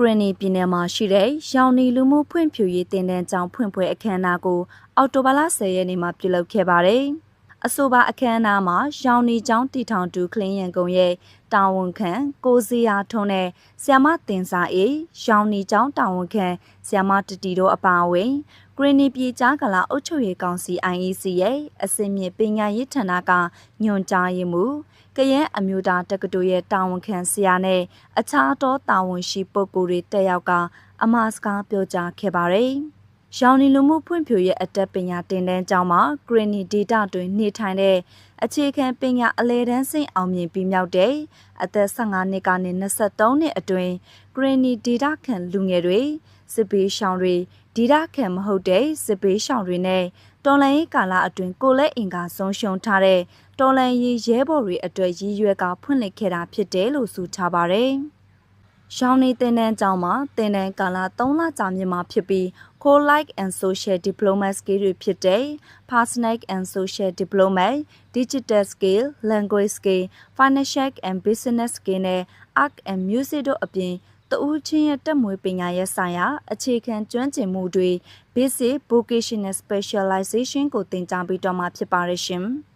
ဂရနီပြည်နယ်မှာရှိတဲ့ရောင်နီလူမှုဖွံ့ဖြိုးရေးတင်တန်းကျောင်းဖွင့်ပွဲအခမ်းအနားကို အောက်တိုဘာလ10ရက်နေ့မှာပြုလုပ်ခဲ့ပါတယ်။အဆိုပါအခမ်းအနားမှာရောင်နီကျောင်းတီထောင်တူကလင်းရန်ကုန်ရဲ့တာဝန်ခံကိုစီယာထုံးနဲ့ဆ iam တင်စာအေးရောင်နီကျောင်းတာဝန်ခံဆ iam တတီတို့အပါအဝင် ဂရနီပြည်ကြားကလာအုပ်ချုပ်ရေးကောင်စီ IEC ရဲ့အစင်မြင့်ပညာရေးဌာနကညွှန်ကြားရေးမှူးကရဲအမျိုးသားတက္ကသိုလ်ရဲ့တာဝန်ခံဆရာနဲ့အခြားသောတာဝန်ရှိပုဂ္ဂိုလ်တွေတက်ရောက်ကအမှားစကားပြောကြားခဲ့ပါတယ်။ရောင်နီလူမှုဖွံ့ဖြိုးရေးအတက်ပညာတင်တန်းကျောင်းမှာဂရနီဒေတာတွင်နေထိုင်တဲ့အခြေခံပညာအလဲတန်းစိတ်အောင်မြင်ပြီးမြောက်တဲ့အသက်15နှစ်ကနေ23နှစ်အတွင်းဂရနီဒေတာခံလူငယ်တွေ စစ်ဘေးရှောင်တွေဒေတာခံမဟုတ်တဲ့စစ်ဘေးရှောင်တွေနဲ့တော်လန်ရေးကာလအတွင်းကိုလက်အင်ကာဆုံးရှုံးထားတဲ့တော်လန်ရေးရဲဘော်တွေအတွက်ရည်ရွယ်ကဖွင့်လှစ်ခဲ့တာဖြစ်တယ်လို့ဆိုထားပါတယ်။ရောင်နေတင်တန်းကျောင်းမှာတင်တန်းကာလ3လကြာမြင့်မှာဖြစ်ပြီး Core Like and Social Diploma Skill တွေဖြစ်တဲ့ Personal and Social Diploma, Digital Skill, Language Skill, Financial and Business Skill နဲ့ Art and Music တို့အပြင် တဦးချင်းရဲ့တက်မွေးပညာရေးဆိုင်ရာအခြေခံကျွမ်းကျင်မှုတွေ Basic Vocational Specialization ကိုသင်ကြားပေးတော့မှာဖြစ်ပါရရှင်။